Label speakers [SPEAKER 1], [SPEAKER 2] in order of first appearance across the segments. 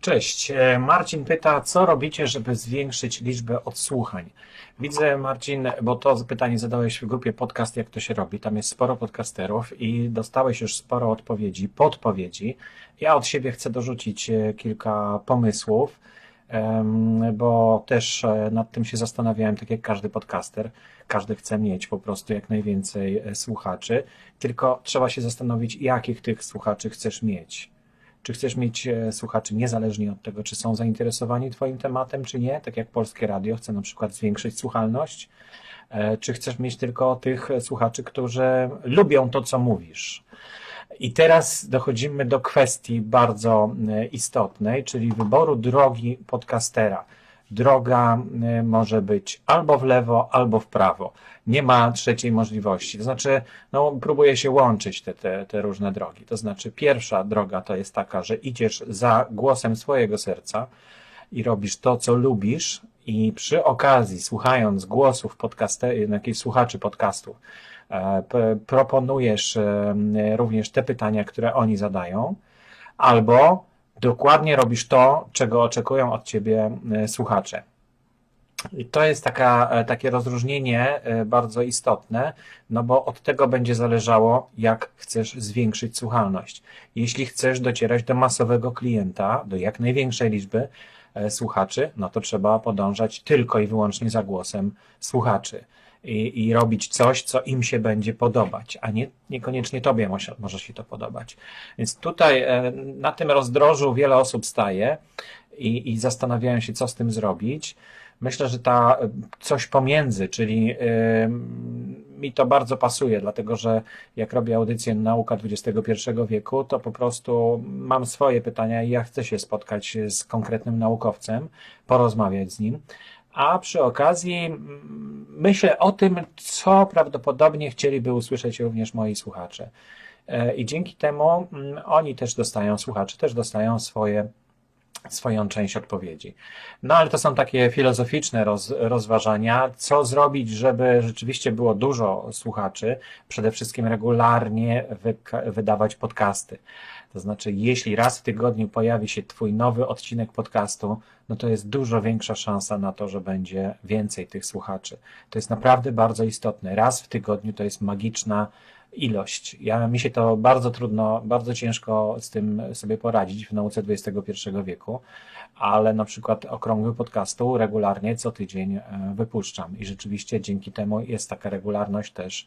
[SPEAKER 1] Cześć. E, Marcin pyta, co robicie, żeby zwiększyć liczbę odsłuchań? Widzę, Marcin, bo to pytanie zadałeś w grupie podcast, jak to się robi. Tam jest sporo podcasterów i dostałeś już sporo odpowiedzi, podpowiedzi. Ja od siebie chcę dorzucić e, kilka pomysłów, bo też e, nad tym się zastanawiałem, tak jak każdy podcaster. Każdy chce mieć po prostu jak najwięcej słuchaczy, tylko trzeba się zastanowić, jakich tych słuchaczy chcesz mieć czy chcesz mieć e, słuchaczy niezależnie od tego, czy są zainteresowani Twoim tematem, czy nie, tak jak Polskie Radio chce na przykład zwiększyć słuchalność, e, czy chcesz mieć tylko tych słuchaczy, którzy lubią to, co mówisz. I teraz dochodzimy do kwestii bardzo e, istotnej, czyli wyboru drogi podcastera droga y, może być albo w lewo, albo w prawo. Nie ma trzeciej możliwości. To znaczy, no, próbuje się łączyć te, te, te różne drogi. To znaczy, pierwsza droga to jest taka, że idziesz za głosem swojego serca i robisz to, co lubisz, i przy okazji, słuchając głosów podcaster, jakichś słuchaczy podcastów, e, proponujesz e, również te pytania, które oni zadają, albo dokładnie robisz to, czego oczekują od ciebie e, słuchacze. I to jest taka, e, takie rozróżnienie e, bardzo istotne, no bo od tego będzie zależało, jak chcesz zwiększyć słuchalność. Jeśli chcesz docierać do masowego klienta, do jak największej liczby słuchaczy, no to trzeba podążać tylko i wyłącznie za głosem słuchaczy i, i robić coś, co im się będzie podobać, a nie, niekoniecznie tobie może, może się to podobać. Więc tutaj e, na tym rozdrożu wiele osób staje i, i zastanawiają się, co z tym zrobić. Myślę, że ta coś pomiędzy, czyli yy, mi to bardzo pasuje, dlatego że jak robię audycję Nauka XXI wieku, to po prostu mam swoje pytania i ja chcę się spotkać z konkretnym naukowcem, porozmawiać z nim a przy okazji mm, myślę o tym, co prawdopodobnie chcieliby usłyszeć również moi słuchacze. E, I dzięki temu mm, oni też dostają, słuchacze też dostają swoje swoją część odpowiedzi. No ale to są takie filozoficzne roz, rozważania, co zrobić, żeby rzeczywiście było dużo słuchaczy, przede wszystkim regularnie wy, wydawać podcasty. To znaczy, jeśli raz w tygodniu pojawi się Twój nowy odcinek podcastu, no to jest dużo większa szansa na to, że będzie więcej tych słuchaczy. To jest naprawdę bardzo istotne. Raz w tygodniu to jest magiczna ilość. Ja, mi się to bardzo trudno, bardzo ciężko z tym sobie poradzić w nauce XXI wieku, ale na przykład okrągły podcastu regularnie co tydzień e, wypuszczam i rzeczywiście dzięki temu jest taka regularność też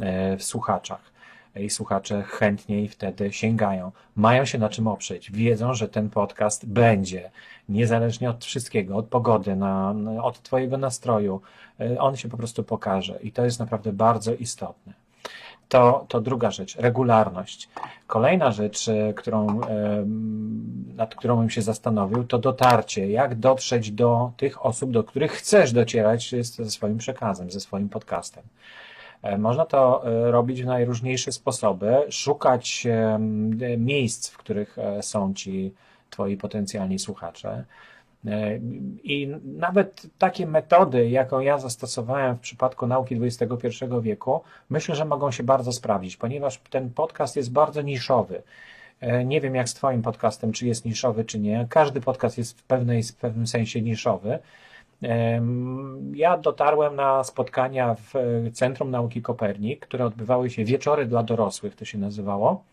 [SPEAKER 1] e, w słuchaczach i słuchacze chętniej wtedy sięgają. Mają się na czym oprzeć. Wiedzą, że ten podcast będzie, niezależnie od wszystkiego, od pogody, na, od Twojego nastroju. E, on się po prostu pokaże i to jest naprawdę bardzo istotne. To, to druga rzecz, regularność. Kolejna rzecz, e, którą, e, nad którą bym się zastanowił, to dotarcie. Jak dotrzeć do tych osób, do których chcesz docierać ze swoim przekazem, ze swoim podcastem. E, można to robić w najróżniejsze sposoby, szukać miejsc, w których są ci twoi potencjalni słuchacze. E, I nawet takie metody, jaką ja zastosowałem w przypadku nauki XXI wieku, myślę, że mogą się bardzo sprawdzić, ponieważ ten podcast jest bardzo niszowy. E, nie wiem jak z Twoim podcastem, czy jest niszowy, czy nie. Każdy podcast jest w, pewnej, w pewnym sensie niszowy. Ja dotarłem na spotkania w Centrum Nauki Kopernik, które odbywały się wieczory dla dorosłych, to się nazywało.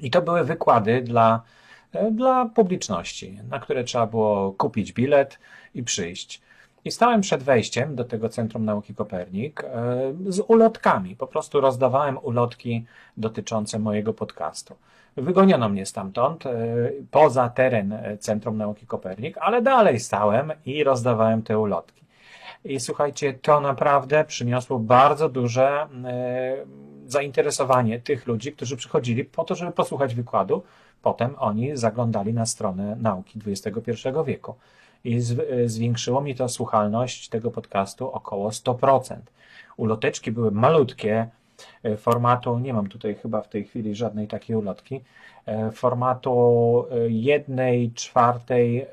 [SPEAKER 1] I to były wykłady dla E, dla publiczności, na które trzeba było kupić bilet i przyjść. I stałem przed wejściem do tego Centrum Nauki Kopernik e, z ulotkami. Po prostu rozdawałem ulotki dotyczące mojego podcastu. Wygoniono mnie stamtąd, e, poza teren Centrum Nauki Kopernik, ale dalej stałem i rozdawałem te ulotki. I słuchajcie, to naprawdę przyniosło bardzo duże zainteresowanie tych ludzi, którzy przychodzili po to, żeby posłuchać wykładu, Potem oni zaglądali na stronę nauki XXI wieku. I zwiększyło mi to słuchalność tego podcastu około 100%. Uloteczki były malutkie, e, formatu, nie mam tutaj chyba w tej chwili żadnej takiej ulotki, e, formatu e, jednej czwartej,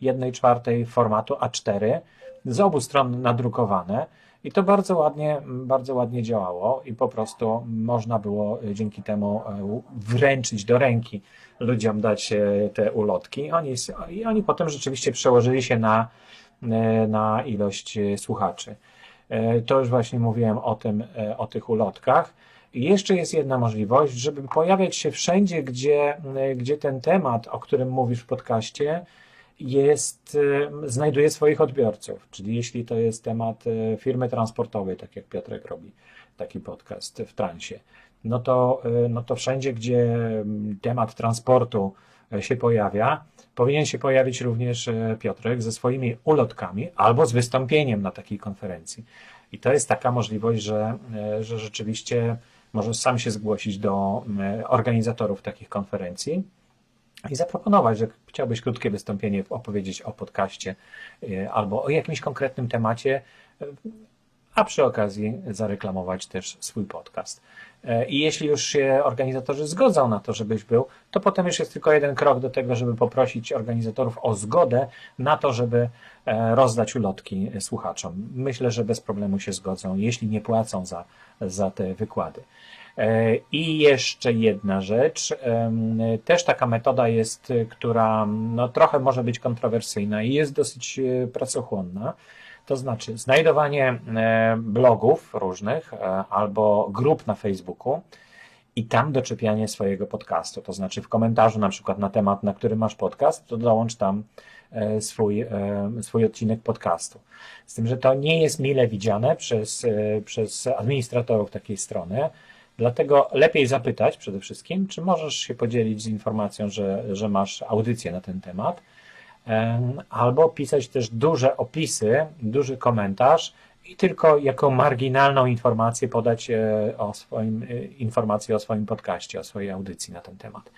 [SPEAKER 1] jednej czwartej formatu A4, z obu stron nadrukowane I to bardzo ładnie, bardzo ładnie działało i po prostu można było dzięki temu e, wręczyć do ręki ludziom dać e, te ulotki. Oni, I oni potem rzeczywiście przełożyli się na, e, na ilość słuchaczy. To już właśnie mówiłem o tym, o tych ulotkach. I jeszcze jest jedna możliwość, żeby pojawiać się wszędzie, gdzie, gdzie ten temat, o którym mówisz w podcaście, jest, znajduje swoich odbiorców. Czyli jeśli to jest temat e, firmy transportowej, tak jak Piotrek robi taki podcast w transie, no to, e, no to wszędzie, gdzie temat transportu e, się pojawia, powinien się pojawić również Piotrek ze swoimi ulotkami albo z wystąpieniem na takiej konferencji. I to jest taka możliwość, że, że rzeczywiście możesz sam się zgłosić do organizatorów takich konferencji i zaproponować, że chciałbyś krótkie wystąpienie opowiedzieć o podcaście y, albo o jakimś konkretnym temacie, y, a przy okazji zareklamować też swój podcast. Y, I jeśli już się organizatorzy zgodzą na to, żebyś był, to potem już jest tylko jeden krok do tego, żeby poprosić organizatorów o zgodę na to, żeby e, rozdać ulotki słuchaczom. Myślę, że bez problemu się zgodzą, jeśli nie płacą za, za te wykłady. E, I jeszcze jedna rzecz. Też taka metoda jest, która no, trochę może być kontrowersyjna i jest dosyć e, pracochłonna. To znaczy znajdowanie e, blogów różnych albo grup na Facebooku i tam doczepianie swojego podcastu. To znaczy w komentarzu na przykład na temat, na który masz podcast, to dołącz tam swój, swój odcinek podcastu. Z tym, że to nie jest mile widziane przez, przez administratorów takiej strony, Dlatego lepiej zapytać przede wszystkim, czy możesz się podzielić z informacją, że, że masz audycję na ten temat, albo pisać też duże opisy, duży komentarz i tylko jako marginalną informację podać e, o swoim, e, informację o swoim podcaście, o swojej audycji na ten temat.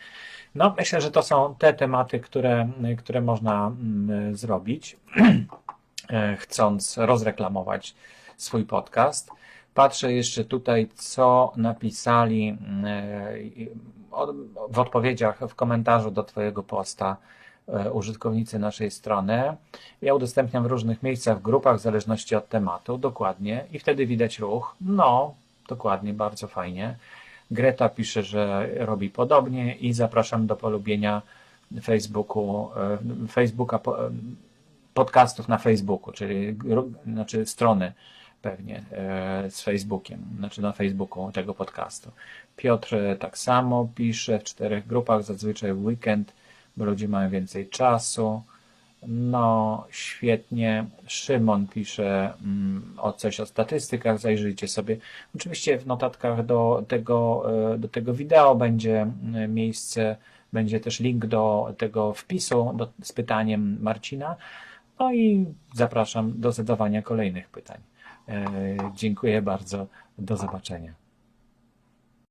[SPEAKER 1] No, myślę, że to są te tematy, które, które można mm, zrobić, e, chcąc rozreklamować swój podcast. Patrzę jeszcze tutaj, co napisali e, w odpowiedziach, w komentarzu do Twojego posta użytkownicy naszej strony. Ja udostępniam w różnych miejscach, w grupach, w zależności od tematu, dokładnie, i wtedy widać ruch. No, dokładnie, bardzo fajnie. Greta pisze, że robi podobnie i zapraszam do polubienia Facebooku, e, Facebooka, podcastów na Facebooku, czyli znaczy strony pewnie e, z Facebookiem, znaczy na Facebooku tego podcastu. Piotr tak samo pisze w czterech grupach, zazwyczaj w weekend, bo ludzie mają więcej czasu. No, świetnie. Szymon pisze mm, o coś o statystykach, zajrzyjcie sobie. Oczywiście w notatkach do tego, e, do tego wideo będzie e, miejsce, będzie też link do tego wpisu do, z pytaniem Marcina. No i zapraszam do zadawania kolejnych pytań. E, dziękuję bardzo. Do zobaczenia.